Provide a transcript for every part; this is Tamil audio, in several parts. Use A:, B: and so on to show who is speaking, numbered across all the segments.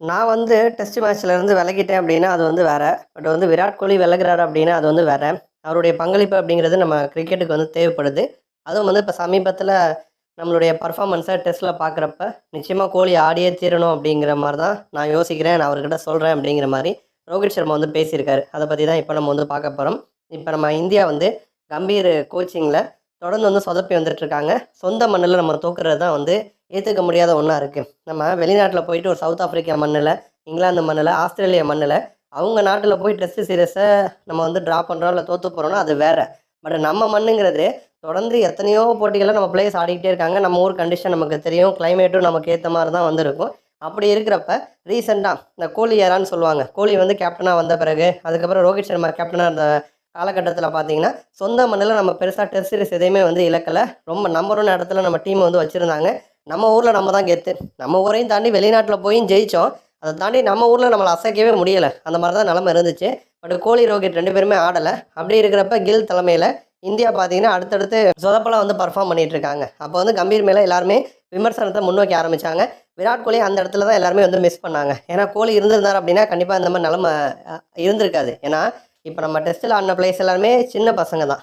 A: நான் வந்து டெஸ்ட் மேட்ச்லேருந்து விலகிட்டேன் அப்படின்னா அது வந்து வேறு. பட் வந்து விராட் கோலி விலகிறாரு அப்படின்னா அது வந்து வேறு. அவருடைய பங்களிப்பு அப்படிங்கிறது நம்ம கிரிக்கெட்டுக்கு வந்து தேவைப்படுது. அதுவும் வந்து இப்போ சமீபத்தில் நம்மளுடைய பர்ஃபார்மன்ஸை டெஸ்ட்டில் பார்க்குறப்ப நிச்சயமாக கோலி ஆடியே தீரணும் அப்படிங்கிற மாதிரி தான் நான் யோசிக்கிறேன் நான் அவர்கிட்ட சொல்கிறேன் அப்படிங்கிற மாதிரி ரோஹித் சர்மா வந்து பேசியிருக்காரு. அதை பற்றி தான் இப்போ நம்ம வந்து பார்க்க போகிறோம் இப்போ நம்ம இந்தியா வந்து கம்பீர் கோச்சிங்கில் தொடர்ந்து வந்து சொதப்பி வந்துட்டுருக்காங்க சொந்த மண்ணில் நம்ம தோக்குறது தான் வந்து ஏற்றுக்க முடியாத ஒன்றா இருக்குது நம்ம வெளிநாட்டில் போயிட்டு ஒரு சவுத் ஆஃப்ரிக்கா மண்ணில் இங்கிலாந்து மண்ணில் ஆஸ்திரேலியா மண்ணில் அவங்க நாட்டில் போய் டெஸ்ட் சீரியஸை நம்ம வந்து ட்ரா பண்ணுறோம் இல்லை தோற்று போகிறோம்னா அது வேறு. பட் நம்ம மண்ணுங்கிறது தொடர்ந்து எத்தனையோ போட்டிகளில் நம்ம பிளேயர்ஸ் ஆடிக்கிட்டே இருக்காங்க. நம்ம ஊர் கண்டிஷன் நமக்கு தெரியும் கிளைமேட்டும் நமக்கு ஏற்ற மாதிரி தான் வந்திருக்கும். அப்படி இருக்கிறப்ப ரீசெண்டாக இந்த கோலி ஏரான்னு சொல்லுவாங்க. கோலி வந்து கேப்டனாக வந்த பிறகு அதுக்கப்புறம் ரோஹித் சர்மா கேப்டனாக இருந்த காலகட்டத்தில் பார்த்தீங்கன்னா சொந்த மண்ணில் நம்ம பெருசாக டெஸ்ட் சீரிஸ் எதையுமே வந்து இழக்கலை. ரொம்ப நம்பர் ஒன் இடத்துல நம்ம டீம் வந்து வச்சுருந்தாங்க. நம்ம ஊரில் நம்ம தான் கெத்து. நம்ம ஊரையும் தாண்டி வெளிநாட்டில் போயும் ஜெயித்தோம் அதை தாண்டி நம்ம ஊரில் நம்மளை அசைக்கவே முடியலை. அந்த மாதிரி தான் நிலமை இருந்துச்சு. பட் கோலி ரோஹித் ரெண்டு பேருமே ஆடலை. அப்படி இருக்கிறப்ப கில் தலைமையில் இந்தியா பார்த்தீங்கன்னா அடுத்தடுத்து சொதப்பெல்லாம் வந்து பர்ஃபார்ம் பண்ணிட்டு இருக்காங்க. அப்போ வந்து கம்பீர் மேலே எல்லாருமே விமர்சனத்தை முன்னோக்கி ஆரம்பித்தாங்க விராட் கோலி அந்த இடத்துல தான் எல்லாருமே வந்து மிஸ் பண்ணாங்க. ஏன்னா கோலி இருந்திருந்தார் அப்படின்னா கண்டிப்பாக இந்த மாதிரி நிலமை இருந்திருக்காது. ஏன்னா இப்போ நம்ம டெஸ்ட்டில் ஆடின பிளேஸ் எல்லாருமே சின்ன பசங்க தான்.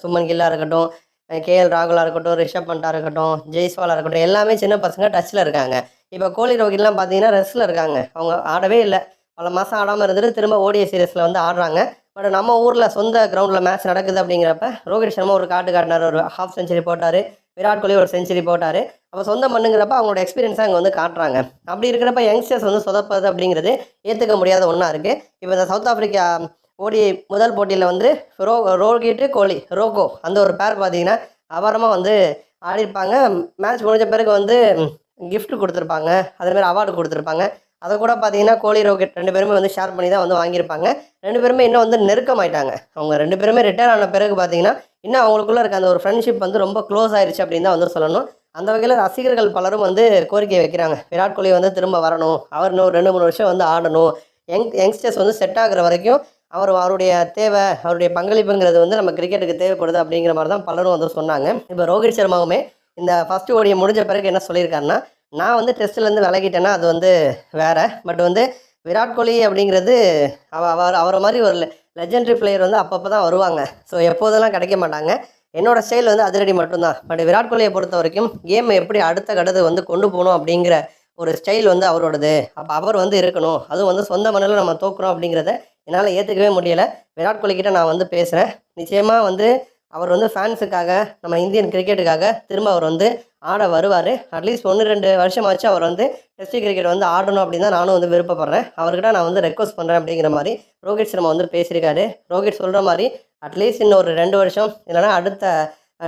A: சுமன் கில்லாக இருக்கட்டும் கேஎல் ராகுலாக இருக்கட்டும் ரிஷப் பண்டா இருக்கட்டும் ஜெய்ஸ்வாலாக இருக்கட்டும் எல்லாமே சின்ன பசங்க டச்சில் இருக்காங்க. இப்போ கோலி ரோகிலாம் பார்த்தீங்கன்னா ரெஸ்ட்டில் இருக்காங்க. அவங்க ஆடவே இல்லை. பல மாதம் ஆடாமல் இருந்துட்டு திரும்ப ஓடிய சீரியஸில் வந்து ஆடுறாங்க. பட் நம்ம ஊரில் சொந்த கிரவுண்டில் மேட்ச் நடக்குது அப்படிங்கிறப்ப ரோஹித் சர்மா ஒரு காட்டு காட்டினார். ஒரு ஹாஃப் செஞ்சுரி போட்டார். விராட் கோலி ஒரு செஞ்சுரி போட்டார். அப்போ சொந்த மண்ணுங்கிறப்ப அவங்களோட எக்ஸ்பீரியன்ஸை அங்கே வந்து காட்டுறாங்க. அப்படி இருக்கிறப்ப யங்ஸ்டர்ஸ் வந்து சொதப்பது அப்படிங்கிறது ஏற்றுக்க முடியாத ஒன்றா இருக்குது இப்போ இந்த சவுத் ஆஃப்ரிக்கா ஓடி முதல் போட்டியில் வந்து ரோ ரோஹிட்டு கோலி ரோகோ அந்த ஒரு பேர் பார்த்தீங்கன்னா அபாரமாக வந்து ஆடிருப்பாங்க. மேட்ச் முடிஞ்ச பிறகு வந்து gift கொடுத்துருப்பாங்க. அதேமாதிரி அவார்டு கொடுத்துருப்பாங்க. அதை கூட பார்த்தீங்கன்னா கோலி ரோஹித் ரெண்டு பேருமே வந்து ஷேர் பண்ணி தான் வந்து வாங்கியிருப்பாங்க. ரெண்டு பேருமே இன்னும் வந்து நெருக்கமாயிட்டாங்க. அவங்க ரெண்டு பேருமே ரிட்டையர் ஆன பிறகு பார்த்தீங்கன்னா இன்னும் அவங்களுக்குள்ள இருக்க அந்த ஒரு ஃப்ரெண்ட்ஷிப் வந்து ரொம்ப க்ளோஸ் ஆயிருச்சு அப்படின்னு தான் வந்து சொல்லணும். அந்த வகையில் ரசிகர்கள் பலரும் வந்து கோரிக்கை வைக்கிறாங்க. விராட் கோலி வந்து திரும்ப வரணும். அவர் இன்னும் ரெண்டு மூணு வருஷம் வந்து ஆடணும். யங் யங்ஸ்டர்ஸ் வந்து செட் ஆகுற வரைக்கும் அவர் அவருடைய தேவை அவருடைய பங்களிப்புங்கிறது வந்து நம்ம கிரிக்கெட்டுக்கு தேவைப்படுது அப்படிங்கிற மாதிரி தான் பலரும் வந்து சொன்னாங்க. இப்போ ரோஹித் சர்மாவுமே இந்த ஃபஸ்ட்டு ஓடியை முடிஞ்ச பிறகு என்ன சொல்லியிருக்காருன்னா நான் வந்து டெஸ்ட்லேருந்து விலகிட்டேன்னா அது வந்து வேற. பட் வந்து விராட் கோலி அப்படிங்கிறது அவர் அவரை மாதிரி ஒரு லெஜெண்டரி பிளேயர் வந்து அப்பப்போ தான் வருவாங்க. ஸோ எப்போதெல்லாம் கிடைக்க மாட்டாங்க. என்னோட ஸ்டைல் வந்து அதிரடி மட்டும்தான். பட் விராட் கோலியை பொறுத்த வரைக்கும் கேம் எப்படி அடுத்த கடது வந்து கொண்டு போகணும் அப்படிங்கிற ஒரு ஸ்டைல் வந்து அவரோடது. அப்போ அவர் வந்து இருக்கணும். அதுவும் வந்து சொந்த மண்ணில் நம்ம தோக்குறோம் அப்படிங்கிறத என்னால் ஏற்றுக்கவே முடியலை. விராட் கோலி கிட்ட நான் வந்து பேசுகிறேன் நிச்சயமாக வந்து அவர் வந்து ஃபேன்ஸுக்காக நம்ம இந்தியன் கிரிக்கெட்டுக்காக திரும்ப அவர் வந்து ஆட வருவார். அட்லீஸ்ட் ஒன்று ரெண்டு வருஷமாச்சு அவர் வந்து டெஸ்ட் கிரிக்கெட் வந்து ஆடணும் அப்படின்னு தான் நானும் வந்து விருப்பப்படுறேன். அவர்கிட்ட நான் வந்து ரெக்வஸ்ட் பண்ணுறேன் அப்படிங்கிற மாதிரி ரோஹித் சர்மா வந்து பேசியிருக்காரு. ரோஹித் சொல்கிற மாதிரி அட்லீஸ்ட் இன்னும் ஒரு ரெண்டு வருஷம் இல்லைனா அடுத்த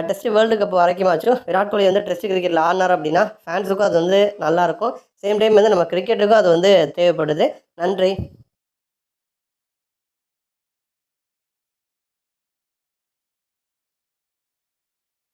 A: டெஸ்ட் வேர்ல்டு கப் வரைக்குமாச்சும் விராட் கோலி வந்து டெஸ்ட் கிரிக்கெட்டில் ஆடினார் அப்படின்னா ஃபேன்ஸுக்கும் அது வந்து நல்லாயிருக்கும் சேம் டைம் வந்து நம்ம கிரிக்கெட்டுக்கும் அது வந்து தேவைப்படுது. நன்றி.